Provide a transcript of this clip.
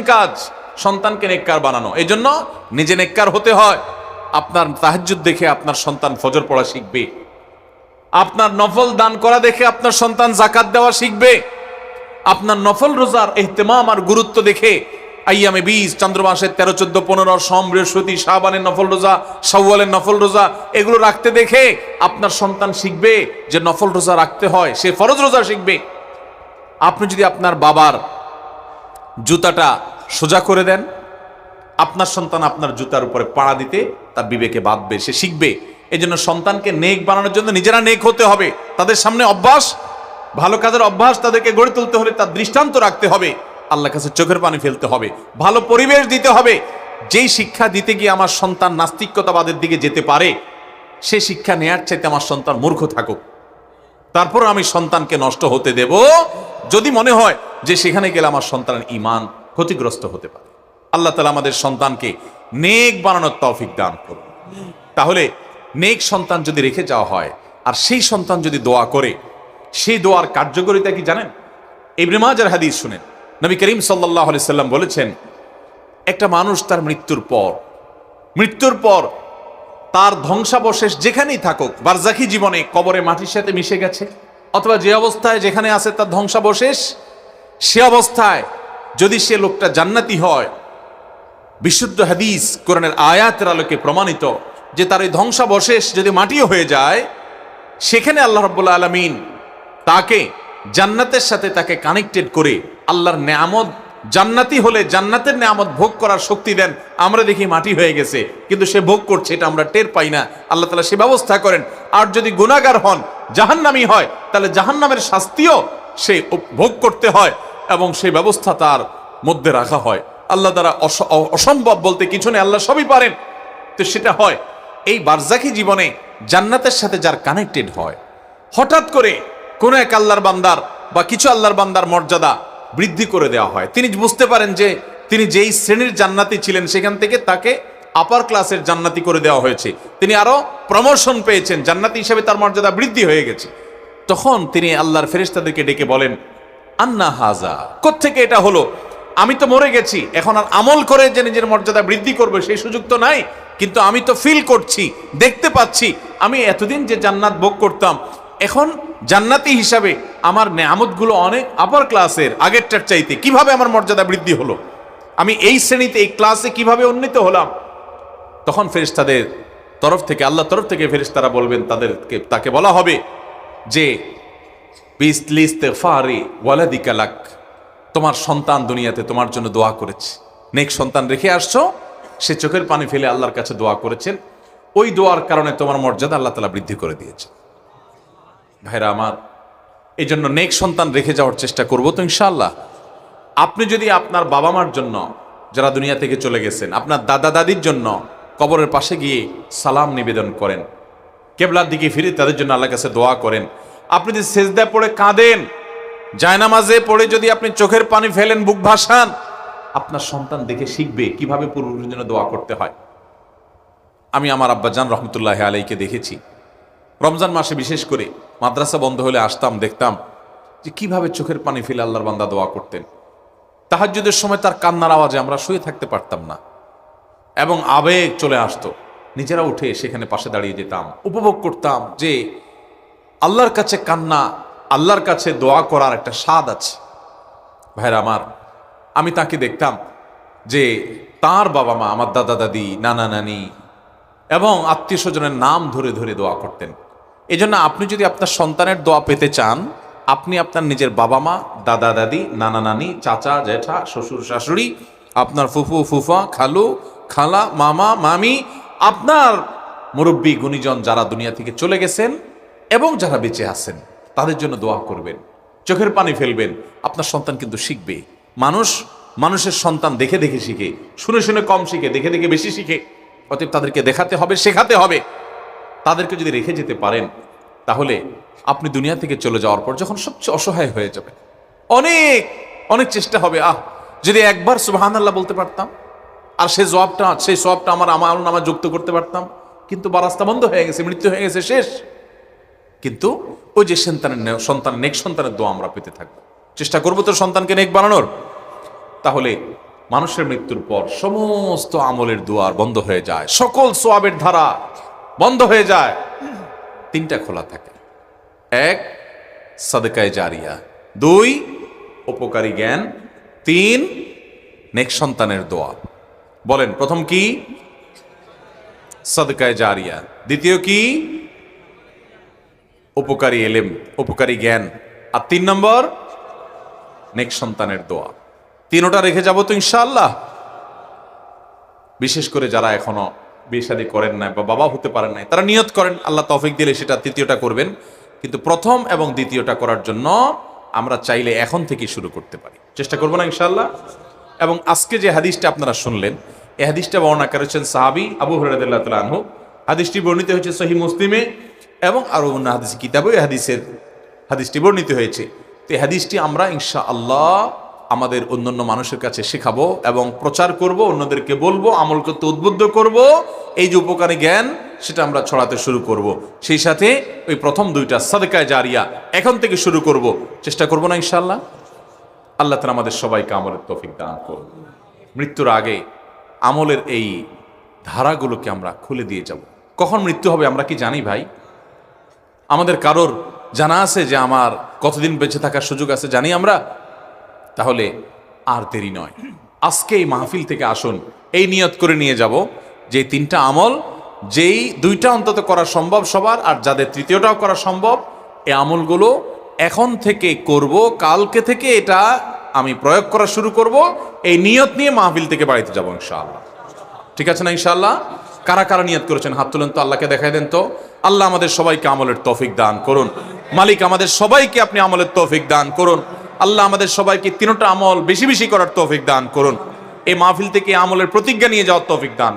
কঠিন কাজ, সন্তানকে নেককার বানানো। এই জন্য নিজে নেককার হতে হয়। আপনার তাহাজ্জুদ দেখে আপনার সন্তান ফজর পড়া শিখবে। আপনার নফল দান করা দেখে আপনার সন্তান জাকাত দেওয়া শিখবে। আপনার নফল রোজার এহতেমাম আর গুরুত্ব দেখে আইয়ামে বিশ চন্দ্র মাসের তেরো, চোদ্দ, পনেরো, সোম, বৃহস্পতি শাহবানের নফল রোজা, শাওয়ালের নফল রোজা, এগুলো রাখতে দেখে আপনার সন্তান শিখবে যে নফল রোজা রাখতে হয়, সে ফরজ রোজা শিখবে। আপনি যদি আপনার বাবার জুতাটা সোজা করে দেন। আপনার সন্তান আপনার জুতার উপরে পাড়া দিতে তার বিবেকে বাঁধবে, সে শিখবে। এই জন্য সন্তানকে নেক বানানোর জন্য নিজেরা নেক হতে হবে। তাদের সামনে অভ্যাস, ভালো কাজের অভ্যাস তাদেরকে গড়ে তুলতে হলে তার দৃষ্টান্ত রাখতে হবে। আল্লাহ কাছে চোখের পানি ফেলতে হবে, ভালো পরিবেশ দিতে হবে। যেই শিক্ষা দিতে গিয়ে আমার সন্তান নাস্তিকতাবাদের দিকে যেতে পারে, সে শিক্ষা নেয়ার চাইতে আমার সন্তান মূর্খ থাকুক। তারপর আমি সন্তানকে নষ্ট হতে দেব। যদি মনে হয় যে সেখানে গেলে আমার সন্তান ইমান ক্ষতিগ্রস্ত হতে পারে। আল্লাহ তালা আমাদের সন্তানকে নেক বানানোর তৌফিক দান করুন। তাহলে নেক সন্তান যদি রেখে যাওয়া হয়, আর সেই সন্তান যদি দোয়া করে, সেই দোয়ার কার্যকরিতা কি জানেন? ইবনে মাজার হাদিস শুনেন। নবী করিম সাল্লাহ আলি সাল্লাম বলেছেন, একটা মানুষ তার মৃত্যুর পর মৃত্যুর পর তার ধ্বংসাবশেষ যেখানেই থাকুক বারজাকি জীবনে কবরে মাটির সাথে মিশে গেছে, অথবা যে অবস্থায় যেখানে আছে তার ধ্বংসাবশেষ, সে অবস্থায় যদি সে লোকটা জান্নাতি হয়, বিশুদ্ধ হাদিস কোরআনের আয়াতের আলোকে প্রমাণিত যে তার এই ধ্বংসাবশেষ যদি মাটিও হয়ে যায়, সেখানে আল্লাহ রব্বুল্লা আলমিন তাকে জান্নাতের সাথে তাকে কানেক্টেড করে আল্লাহর নেয়ামত, জান্নাতি হলে জান্নাতের নেয়ামত ভোগ করার শক্তি দেন। আমরা দেখি মাটি হয়ে গেছে, কিন্তু সে ভোগ করছে, এটা আমরা টের পাই না। আল্লাহ তালা সে ব্যবস্থা করেন। আর যদি গুণাগার হন, জাহান্নামি হয়, তাহলে জাহান্নামের শাস্তিও সে ভোগ করতে হয়। এবং সেই ব্যবস্থা তার মধ্যে রাখা হয়। আল্লাহ দ্বারা অসম্ভব বলতে কিছু নেই, আল্লাহ সবই পারেন। তো সেটা হয়, এই বারজাকি জীবনে জান্নাতের সাথে যার কানেক্টেড হয়, হঠাৎ করে কোনো এক আল্লাহর বান্দার বা কিছু আল্লাহর বান্দার মর্যাদা বৃদ্ধি করে দেওয়া হয়। তিনি বুঝতে পারেন যে তিনি যেই শ্রেণির জান্নাতি ছিলেন, সেখান থেকে তাকে আপার ক্লাসের জান্নাতি করে দেওয়া হয়েছে। তিনি আরও প্রমোশন পেয়েছেন, জান্নাতি হিসেবে তার মর্যাদা বৃদ্ধি হয়ে গেছে। তখন তিনি আল্লাহর ফেরেশতাদেরকে ডেকে বলেন আন্না হাজা, কোত্থেকে এটা হলো? আমি তো মরে গেছি, এখন আর আমল করে যে নিজের মর্যাদা বৃদ্ধি করবে সেই সুযোগ তো নাই, কিন্তু আমি তো ফিল করছি, দেখতে পাচ্ছি, আমি এতদিন যে জান্নাত ভোগ করতাম, এখন জান্নাতি হিসাবে আমার নেয়ামতগুলো অনেক আপার ক্লাসের আগেরটার চাইতে। কীভাবে আমার মর্যাদা বৃদ্ধি হলো? আমি এই শ্রেণীতে, এই ক্লাসে কীভাবে উন্নীত হলাম? তখন ফেরেশতাদের তরফ থেকে আল্লাহ তরফ থেকে ফেরেশতারা বলবেন, তাদেরকে, তাকে বলা হবে যে বিসলিস্তেফারি ওয়ালাদিকালাক তোমার সন্তান দুনিয়াতে তোমার জন্য দোয়া করেছে। নেক সন্তান রেখে আসছো, সে চোখের পানি ফেলে আল্লাহর কাছে দোয়া করেছেন। ওই দোয়ার কারণে তোমার মর্যাদা আল্লাহ তালা বৃদ্ধি করে দিয়েছে। ভাইরা আমার এই জন্য নেক সন্তান রেখে যাওয়ার চেষ্টা করব তো ইনশাল্লাহ আপনি যদি আপনার বাবা মার জন্য, যারা দুনিয়া থেকে চলে গেছেন, আপনার দাদা দাদির জন্য কবরের পাশে গিয়ে সালাম নিবেদন করেন, কেবলার দিকে ফিরে তাদের জন্য আল্লাহর কাছে দোয়া করেন আপনি যদি সেজদা পড়ে কাঁদেন, জায়নামাজে পড়ে যদি আপনি চোখের পানি ফেলেন, বুক ভাসান, আপনার সন্তান দেখে শিখবে কীভাবে পূর্বের জন্য দোয়া করতে হয়। আমি আমার আব্বাজান রহমতুল্লাহ আলাইকে দেখেছি। রমজান মাসে বিশেষ করে মাদ্রাসা বন্ধ হলে আসতাম, দেখতাম যে কীভাবে চোখের পানি ফেলে আল্লাহর বান্দা দোয়া করতেন। তাহাজ্জুদের সময় তার কান্নার আওয়াজে আমরা শুয়ে থাকতে পারতাম না। এবং আবেগ চলে আসতো। নিজেরা উঠে সেখানে পাশে দাঁড়িয়ে যেতাম, উপভোগ করতাম যে আল্লাহর কাছে কান্না, আল্লাহর কাছে দোয়া করার একটা স্বাদ আছে। ভাইরা আমার, আমি তাকে দেখতাম যে তার বাবা মা, আমার দাদা দাদি, নানা নানি এবং আত্মীয় স্বজনের নাম ধরে ধরে দোয়া করতেন। এই জন্য আপনি যদি আপনার সন্তানের দোয়া পেতে চান, আপনি আপনার নিজের বাবা মা, দাদা দাদি, নানা নানি, চাচা, জেঠা, শ্বশুর, শাশুড়ি, আপনার ফুফু, ফুফা, খালু, খালা, মামা, মামি, আপনার মুরব্বী, গুণীজন যারা দুনিয়া থেকে চলে গেছেন এবং যারা বেঁচে আছেন, তাদের জন্য দোয়া করবেন। চোখের পানি ফেলবেন, আপনার সন্তান কিন্তু শিখবে। মানুষ, মানুষের সন্তান দেখে দেখে শিখে, শুনে শুনে কম শিখে, দেখে দেখে বেশি শিখে। অতএব তাদেরকে দেখাতে হবে, শেখাতে হবে। তাদেরকে যদি রেখে যেতে পারেন, তাহলে আপনি দুনিয়া থেকে চলে যাওয়ার পর যখন সবচেয়ে অসহায় হয়ে যাবে অনেক অনেক চেষ্টা হবে। আহ, যদি একবার সুবাহান আল্লাহ বলতে পারতাম, আর সেই জবাবটা, সেই সবটা আমার আমার নামা যুক্ত করতে পারতাম, কিন্তু বা রাস্তা বন্ধ হয়ে গেছে, মৃত্যু হয়ে গেছে, শেষ। কিন্তু ওই যে সন্তানের সন্তান, নেক সন্তানের দোয়া আমরা পেতে থাকব। চেষ্টা করব তো সন্তানকে নেক বানানোর। তাহলে মানুষের মৃত্যুর পর সমস্ত আমলের দুয়ার বন্ধ হয়ে যায়। সকল সোয়াবের ধারা বন্ধ হয়ে যায়। তিনটা খোলা থাকে। এক, সাদকায় জারিয়া। দুই, উপকারী জ্ঞান। তিন, নেক সন্তানের দোয়া। বলেন, প্রথম কি? সদকায় জারিয়া। দ্বিতীয় কি? উপকারী এলেম, উপকারী জ্ঞান। আর তিন নম্বর, নেক সন্তানের দোয়া। তিনোটা রেখে যাব তো ইনশাআল্লাহ। বিশেষ করে যারা এখনও বিয়ে করেন নাই বা বাবা হতে পারেন নাই, তারা নিয়ত করেন, আল্লাহ তফিক দিলে সেটা তৃতীয়টা করবেন। কিন্তু প্রথম এবং দ্বিতীয়টা করার জন্য আমরা চাইলে এখন থেকে শুরু করতে পারি। চেষ্টা করব না ইনশাআল্লাহ? এবং আজকে যে হাদিসটা আপনারা শুনলেন, এই হাদিসটা বর্ণনা করেছেন সাহাবি আবু হরাদুল্লাহ তালা আনহু। হাদিসটি বর্ণিত হয়েছে সহি মুসলিমে। এবং আরও অন্য হাদিস কিতাবে এই হাদিসের, হাদিসটি বর্ণিত হয়েছে। তো এই হাদিসটি আমরা ইনশা আল্লাহ আমাদের অন্যান্য মানুষের কাছে শেখাবো এবং প্রচার করব, অন্যদেরকে বলব, আমল করতে উদ্বুদ্ধ করব, এই যে উপকারী জ্ঞান সেটা আমরা ছড়াতে শুরু করব। সেই সাথে ওই প্রথম দুইটা সাদকায় জারিয়া এখন থেকে শুরু করব। চেষ্টা করব না ইনশাল্লাহ আল্লাহ তালা আমাদের সবাইকে আমলের তৌফিক দান করব মৃত্যুর আগে আমলের এই ধারাগুলোকে আমরা খুলে দিয়ে যাব। কখন মৃত্যু হবে আমরা কি জানি ভাই? আমাদের কারোর জানা আছে যে আমার কতদিন বেঁচে থাকার সুযোগ আছে জানি আমরা? তাহলে আর দেরি নয়। আজকে এই মাহফিল থেকে আসুন, এই নিয়ত করে নিয়ে যাব যে তিনটা আমল, যেই দুইটা অন্তত করা সম্ভব সবার, আর যাদের তৃতীয়টাও করা সম্ভব, এই আমলগুলো এখন থেকে করব, কালকে থেকে এটা আমি প্রয়োগ করা শুরু করব, এই নিয়ত নিয়ে মাহফিল থেকে বাড়িতে যাব ইনশাআল্লাহ। ঠিক আছে না ইনশাআল্লাহ? কারা কারা নিয়ত করেছেন? হাত তুলেন তো, আল্লাহকে দেখাই দেন তো। আল্লাহ আমাদের সবাইকে আমলের তৌফিক দান করুন। মালিক আমাদের সবাইকে আপনি আমলের তৌফিক দান করুন। আল্লাহ আমাদের সবাইকে তিনটা আমল বেশি বেশি করার তৌফিক দান করুন। এই মাহফিল থেকে আমলের প্রতিজ্ঞা নিয়ে যাওয়ার তৌফিক দান